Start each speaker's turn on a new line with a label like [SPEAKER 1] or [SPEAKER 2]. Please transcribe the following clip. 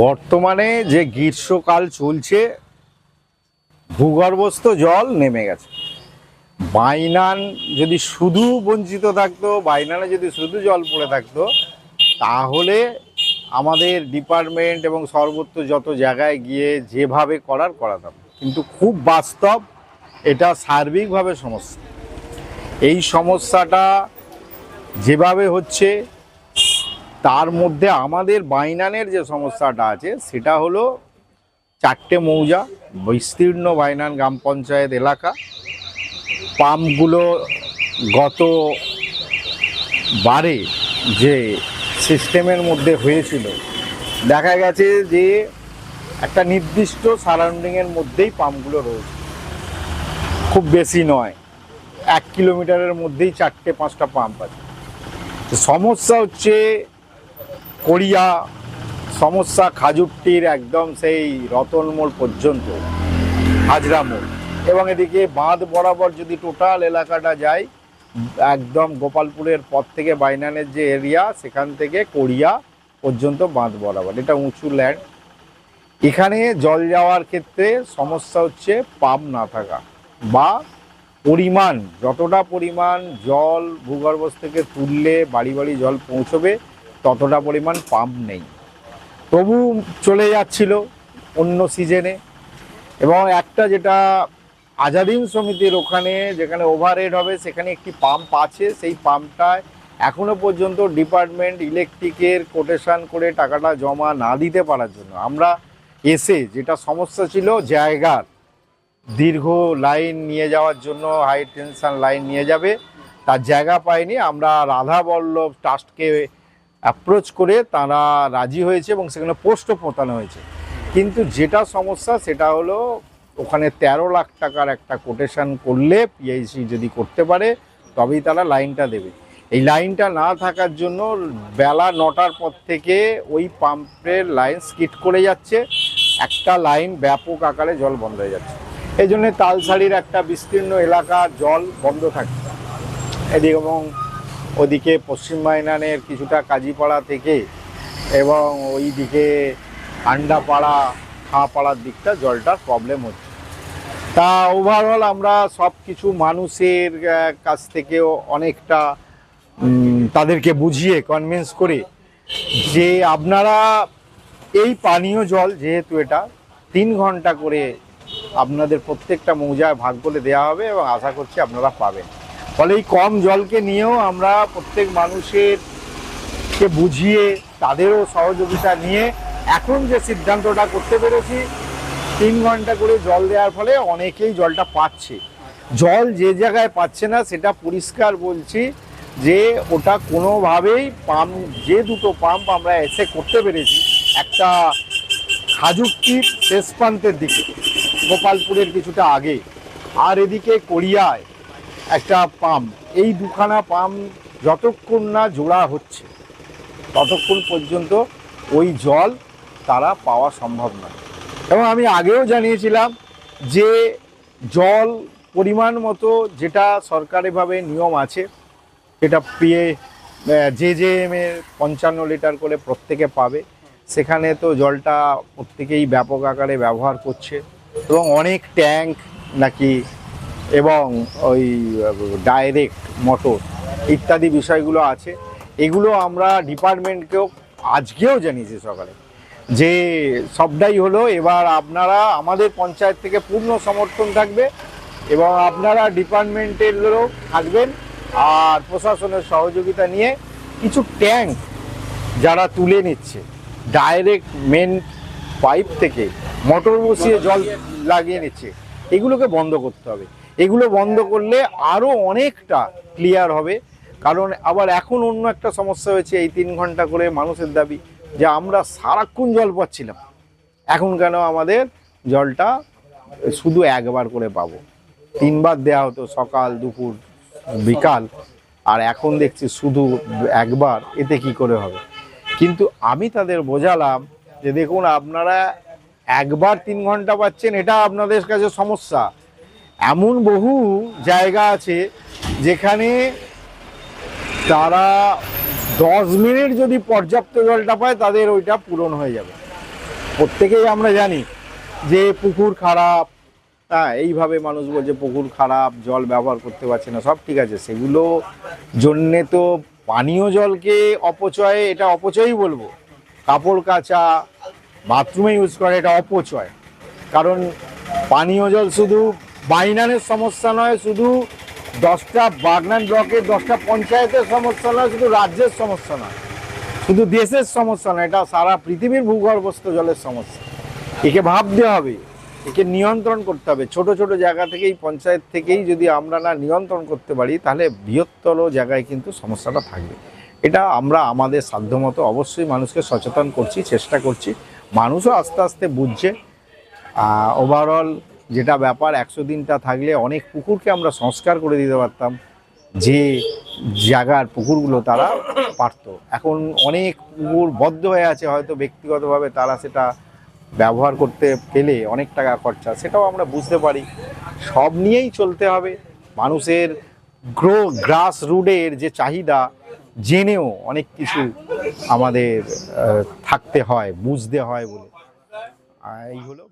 [SPEAKER 1] বর্তমানে যে গ্রীষ্মকাল চলছে, ভূগর্ভস্থ জল নেমে গেছে। বাইনান যদি শুধু বঞ্চিত থাকতো, বাইনানে যদি শুধু জল পড়ে থাকতো, তাহলে আমাদের ডিপার্টমেন্ট এবং সর্বত্র যত জায়গায় গিয়ে যেভাবে করার, করাতাম। কিন্তু খুব বাস্তব, এটা সার্বিকভাবে সমস্যা। এই সমস্যাটা যেভাবে হচ্ছে তার মধ্যে আমাদের বাইনানের যে সমস্যাটা আছে, সেটা হলো চারটে মৌজা, বিস্তীর্ণ বাইনান গ্রাম পঞ্চায়েত এলাকা। পাম্পগুলো গত বারে যে সিস্টেমের মধ্যে হয়েছিল, দেখা গেছে যে একটা নির্দিষ্ট সারাউন্ডিংয়ের মধ্যেই পাম্পগুলো রয়েছে। খুব বেশি নয়, এক কিলোমিটারের মধ্যেই চারটে, পাঁচটা পাম্প আছে। সমস্যা হচ্ছে কোরিয়া, সমস্যা খাজুরটির একদম সেই রতনমোড় পর্যন্ত, হাজরা মোড়। এবং এদিকে বাঁধ বরাবর যদি টোটাল এলাকাটা যায়, একদম গোপালপুরের পর থেকে বাইনানের যে এরিয়া, সেখান থেকে কোরিয়া পর্যন্ত বাঁধ বরাবর। এটা উঁচু ল্যান্ড এখানে জল যাওয়ার ক্ষেত্রে সমস্যা হচ্ছে পাম্প না থাকা বা পরিমাণ, যতটা পরিমাণ জল ভূগর্ভস্থ থেকে তুললে বাড়ি বাড়ি জল পৌঁছবে ততটা পরিমাণ পাম্প নেই। তবু চলে যাচ্ছিল অন্য সিজনে এবং একটা যেটা আজাদিন সমিতির ওখানে যেখানে ওভারহেড হবে সেখানে একটি পাম্প আছে, সেই পাম্পটায় এখনও পর্যন্ত ডিপার্টমেন্ট ইলেকট্রিকের কোটেশন করে টাকাটা জমা না দিতে পারার জন্য। আমরা এসে যেটা সমস্যা ছিল জায়গার, দীর্ঘ লাইন নিয়ে যাওয়ার জন্য হাই টেনশন লাইন নিয়ে যাবে, তার জায়গা পায়নি আমরা রাধা বল্লভ ট্রাস্টকে অ্যাপ্রোচ করে তারা রাজি হয়েছে এবং সেখানে পোস্টও পোতানো হয়েছে। কিন্তু যেটা সমস্যা, সেটা হলো ওখানে তেরো লাখ টাকার একটা কোটেশন করলে পিআইসি যদি করতে পারে, তবেই তারা লাইনটা দেবে। এই লাইনটা না থাকার জন্য বেলা নটার পর থেকে ওই পাম্পের লাইন স্কিট করে যাচ্ছে। একটা লাইন ব্যাপক আকারে জল বন্ধ হয়ে যাচ্ছে। এই জন্য তালসারির একটা বিস্তীর্ণ এলাকার জল বন্ধ থাকছে এদিকে এবং ওদিকে পশ্চিম মাইনানের কিছুটা কাজীপাড়া থেকে এবং ওই দিকে আন্ডাপাড়া, খাঁপাড়ার দিকটা জলটার প্রবলেম হচ্ছে। তা ওভারঅল আমরা সব কিছু মানুষের কাছ থেকেও অনেকটা তাদেরকে বুঝিয়ে কনভিন্স করে যে আপনারা এই পানীয় জল যেহেতু এটা, তিন ঘণ্টা করে আপনাদের প্রত্যেকটা মৌজায় ভাগ করে দেওয়া হবে এবং আশা করছি আপনারা পাবেন। ফলে এই কম জলকে নিয়েও আমরা প্রত্যেক মানুষের কে বুঝিয়ে, তাদেরও সহযোগিতা নিয়ে এখন যে সিদ্ধান্তটা করতে পেরেছি, তিন ঘণ্টা করে জল দেওয়ার ফলে অনেকেই জলটা পাচ্ছে। জল যে জায়গায় পাচ্ছে না, সেটা পরিষ্কার বলছি যে ওটা কোনোভাবেই পাম্প, যে দুটো পাম্প আমরা এসে করতে পেরেছি, একটা খাজুকটির শেষ প্রান্তের দিকে, গোপালপুরের কিছুটা আগে, আর এদিকে কোরিয়ায় একটা পাম্প এই দুখানা পাম্প যতক্ষণ না জোড়া হচ্ছে, ততক্ষণ পর্যন্ত ওই জল তারা পাওয়া সম্ভব নয়। এবং আমি আগেও জানিয়েছিলাম যে জল পরিমাণ মতো যেটা সরকারিভাবে নিয়ম আছে সেটা পেয়ে যে যে এম এর পঞ্চান্ন লিটার করে প্রত্যেকে পাবে, সেখানে তো জলটা প্রত্যেকেই ব্যাপক আকারে ব্যবহার করছে। এবং অনেক ট্যাঙ্ক নাকি এবং ওই ডাইরেক্ট মোটর ইত্যাদি বিষয়গুলো আছে। এগুলো আমরা ডিপার্টমেন্টকেও আজকেও জানিয়েছি সকালে। যে সবটাই হলো, এবার আপনারা আমাদের পঞ্চায়েত থেকে পূর্ণ সমর্থন থাকবে এবং আপনারা ডিপার্টমেন্টের লোক থাকবেন আর প্রশাসনের সহযোগিতা নিয়ে কিছু ট্যাঙ্ক যারা তুলে নিচ্ছে ডাইরেক্ট মেন পাইপ থেকে মোটর বসিয়ে জল লাগিয়ে নিচ্ছে, এগুলোকে বন্ধ করতে হবে। এগুলো বন্ধ করলে আরও অনেকটা ক্লিয়ার হবে। কারণ আবার এখন অন্য একটা সমস্যা হয়েছে, এই তিন ঘণ্টা করে মানুষের দাবি যে আমরা সারাক্ষণ জল পাচ্ছিলাম। এখন কেন আমাদের জলটা শুধু একবার করে পাবো। তিনবার দেওয়া হতো সকাল, দুপুর, বিকাল, আর এখন দেখছি শুধু একবার, এতে কি করে হবে? কিন্তু আমি তাদের বোঝালাম যে দেখুন, আপনারা একবার তিন ঘণ্টা পাচ্ছেন, এটা আপনাদের কাছে সমস্যা। এমন বহু জায়গা আছে যেখানে তারা দশ মিনিট যদি পর্যাপ্ত জলটা পায়, তাদের ওইটা পূরণ হয়ে যাবে। প্রত্যেকেই আমরা জানি যে পুকুর খারাপ। হ্যাঁ এইভাবে মানুষ বলছে পুকুর খারাপ, জল ব্যবহার করতে পারছে না, সব ঠিক আছে। সেগুলো জন্যে তো পানীয় জলকে অপচয়ে, এটা অপচয়ই বলব। কাপড় কাচা, বাথরুমে ইউজ করা, এটা অপচয়। কারণ পানীয় জল শুধু বাইনানের সমস্যা নয়, শুধু দশটা বাগনান ব্লকের দশটা পঞ্চায়েতের সমস্যা নয়, শুধু রাজ্যের সমস্যা নয়। শুধু দেশের সমস্যা নয়, এটা সারা পৃথিবীর ভূগর্ভস্থ জলের সমস্যা। একে ভাবতে হবে, একে নিয়ন্ত্রণ করতে হবে। ছোট ছোট জায়গা থেকেই, পঞ্চায়েত থেকেই যদি আমরা না নিয়ন্ত্রণ করতে পারি, তাহলে বৃহত্তর জায়গায় কিন্তু সমস্যাটা থাকবে। এটা আমরা আমাদের সাধ্যমতো অবশ্যই মানুষকে সচেতন করছি, চেষ্টা করছি। মানুষও আস্তে আস্তে বুঝছে ওভারঅল যেটা ব্যাপার, একশো দিনটা থাকলে অনেক পুকুরকে আমরা সংস্কার করে দিতে পারতাম। যে জায়গার পুকুরগুলো তারা পারতো। এখন অনেক পুকুর বদ্ধ হয়ে আছে, হয়তো ব্যক্তিগতভাবে তারা সেটা ব্যবহার করতে পেলে অনেক টাকা খরচা, সেটাও আমরা বুঝতে পারি। সব নিয়েই চলতে হবে। মানুষের গ্রো গ্রাস রুডের যে চাহিদা, জেনেও অনেক কিছু আমাদের থাকতে হয়, বুঝতে হয় বলে। এই হলো